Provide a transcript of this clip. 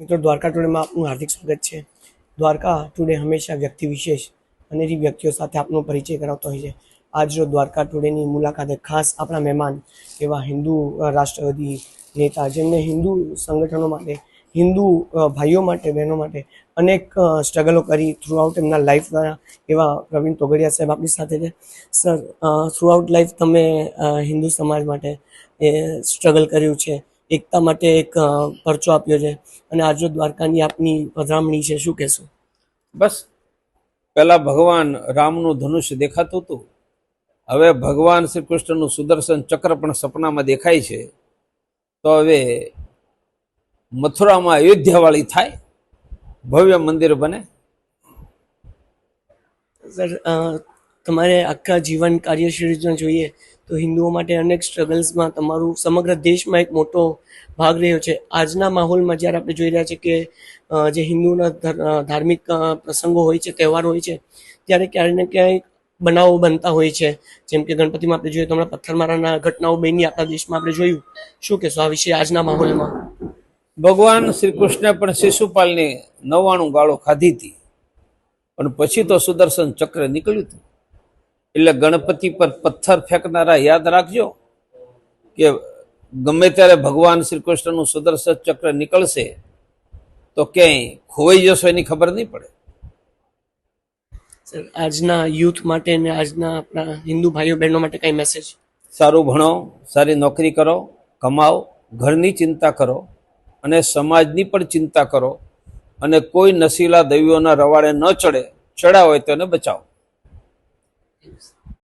મિત્રો, દ્વારકા ટુડેમાં આપનું હાર્દિક સ્વાગત છે. દ્વારકા ટુડે હંમેશા વ્યક્તિ વિશેષ અને અનેરી વ્યક્તિઓ સાથે આપનો પરિચય કરાવતો હોય છે. આજનો દ્વારકા ટુડેની મુલાકાતે ખાસ આપણા મહેમાન એવા હિન્દુ રાષ્ટ્રવાદી નેતા જેમને હિન્દુ સંગઠનો માટે, હિન્દુ ભાઈઓ માટે, બહેનો માટે અનેક સ્ટ્રગલો કરી થ્રુઆઉટ એમના લાઈફ દ્વારા એવા પ્રવીણ તોગડિયા સાહેબ આપણી સાથે છે. સર થ્રુઆઉટ લાઈફ તમે હિન્દુ સમાજ માટે, એ સ્ટ્રગલ કર્યું છે. એકતા માટે એક પરચો આપ્યો છે. અને આજે દ્વારકાની આપની પધરામણી છે શું કહેશો? બસ પેલા ભગવાન રામનું ધનુષ્ય દેખાતું હતું. હવે ભગવાન શ્રી કૃષ્ણનું સુદર્શન ચક્ર પણ સપનામાં દેખાય છે. તો હવે મથુરામાં અયોધ્યાવાળી થાય ભવ્ય મંદિર બને. સર તમારે આખા જીવન કાર્યશીલ જોઈએ તો હિન્દુઓ માટે અનેક સ્ટ્રગલ્સમાં તમારું સમગ્ર દેશમાં એક મોટો ભાગ રહ્યો છે. આજના માહોલમાં જ્યારે આપણે જોઈ રહ્યા છીએ કે જે હિન્દુના ધાર્મિક પ્રસંગો હોય છે, તહેવારો હોય છે, ત્યારે ક્યાંય ને ક્યાંય બનાવો બનતા હોય છે. જેમ કે ગણપતિમાં આપણે જોઈએ તો હમણાં પથ્થરમારાના ઘટનાઓ બની આપણા દેશમાં આપણે જોયું. શું કહેશો આ વિશે આજના માહોલમાં? ભગવાન શ્રી કૃષ્ણે પણ શિશુપાલની નવાણું ગાળો ખાધી હતી. પણ પછી તો સુદર્શન ચક્ર નીકળ્યું હતું. એટલે ગણપતિ પર પથ્થર ફેંકનારા યાદ રાખજો કે ગમે ત્યારે ભગવાન શ્રી કૃષ્ણનું સુદર્શન ચક્ર નીકળશે તો ક્યાંય ખોવાઈ જશો એની ખબર નહીં પડે. સર આજના યુથ માટે અને આજના આપણા હિન્દુ ભાઈઓ બહેનો માટે કઈ મેસેજ સારું ભણો સારી નોકરી કરો કમાઓ ઘરની ચિંતા કરો અને સમાજની પણ ચિંતા કરો અને કોઈ નશીલા દૈવીઓના રવાડે ન ચડે ચડ્યા હોય તો એને બચાવો. It was